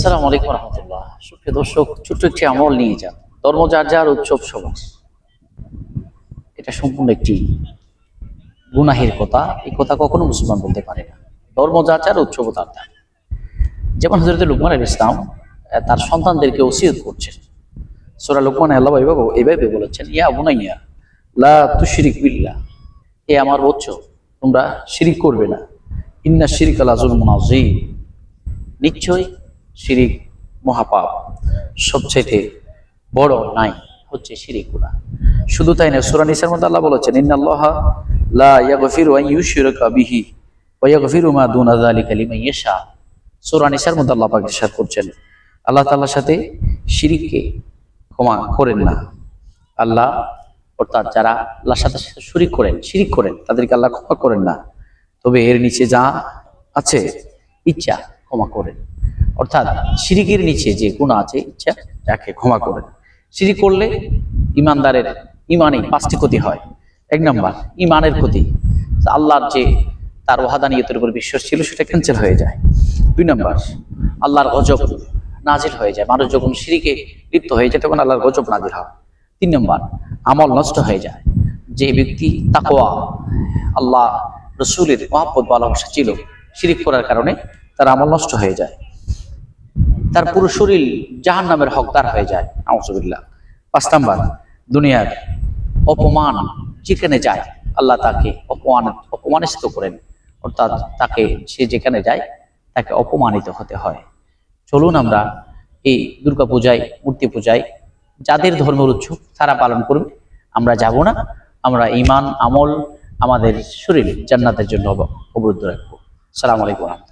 আসসালামু আলাইকুম রহমতুল্লাহ। সুপ্রিয় দর্শক, ছোট্ট একটি আমল নিয়ে যান। ধর্ম যার যার উৎসব সমাজ এটা সম্পূর্ণ একটি গুনাহের কথা। এই কথা কখনো মুসলমান বলতে পারে না। ধর্ম যার যার উৎসব তার তার। যেমন হজরত লুকমান আল ইসলাম তার সন্তানদেরকে ওসিয়ত করছেন। সোরা লুকমান আল্লাহ এইভাবে এইভাবে বলেছেন, ইয়া বুনাইয়া, লা তুশরিক বিল্লাহ। এ আমার বচ্চ, তোমরা শিরিক করবে না। ইন্না শিরিক আল্লাহ জুলমুন আজিম নিশ্চয়ই শিরিক মহাপাপ। সবচেয়ে বড় নাই হচ্ছে শিরিক গুনাহ শুধু তাই না সূরা নিসার মধ্যে আল্লাহ বলেছেন, ইন্নাল্লাহা লা ইয়াগফিরু আন ইউশরিকা বিহি ওয়া ইয়াগফিরু মা দুনা যালিকা লিমান ইয়াশা। সূরা নিসার মধ্যে আল্লাহ পাক ইরশাদ করছেন, আল্লাহ তাআলার সাথে শিরিককে ক্ষমা করেন না। আল্লাহ অর্থাৎ যারা আল্লাহর সাথে শরিক করেন, শিরিক করেন, তাদেরকে আল্লাহ ক্ষমা করেন না। তবে এর নিচে যা আছে, ইচ্ছা, ক্ষমা করেন। অর্থাৎ শিরিকের নিচে যে গুণ আছে, ইচ্ছা, যাকে ক্ষমা করেন শিরিক করলে ইমানদারের ইমানে পাঁচটি ক্ষতি হয়। এক নম্বর, ইমানের ক্ষতি। আল্লাহর যে তার ওয়াহাদানিয়তের উপর বিশ্বাস ছিল, সেটা ক্যান্সেল হয়ে যায়। দুই নম্বর, আল্লাহর গজব নাজিল হয়ে যায়। মানুষ যখন শিরিকে লিপ্ত হয়ে যায়, তখন আল্লাহর গজব নাজিল হয়। তিন নম্বর, আমল নষ্ট হয়ে যায়। যে ব্যক্তি তাকোয়া আল্লাহ রসুলের মহাপদ ভালোবাসা ছিল শিরিক করার কারণে তার আমল নষ্ট হয়ে যায়। তার পুরো শরীর জাহান নামের হকদার হয়ে যায়। পাঁচ নাম্বার, দুনিয়ার অপমান যেখানে যায়, আল্লাহ তাকে অপমান, অপমানিত করেন। অর্থাৎ তাকে, সে যেখানে যায়, তাকে অপমানিত হতে হয়। চলুন আমরা এই দুর্গা পূজায়, মূর্তি পূজায়, যাদের ধর্মের উৎসব তারা পালন করবে আমরা যাব না, আমরা ইমান আমল আমাদের শরীর জান্নাতের জন্য অবরুদ্ধ রাখব। সালাম আলাইকুম।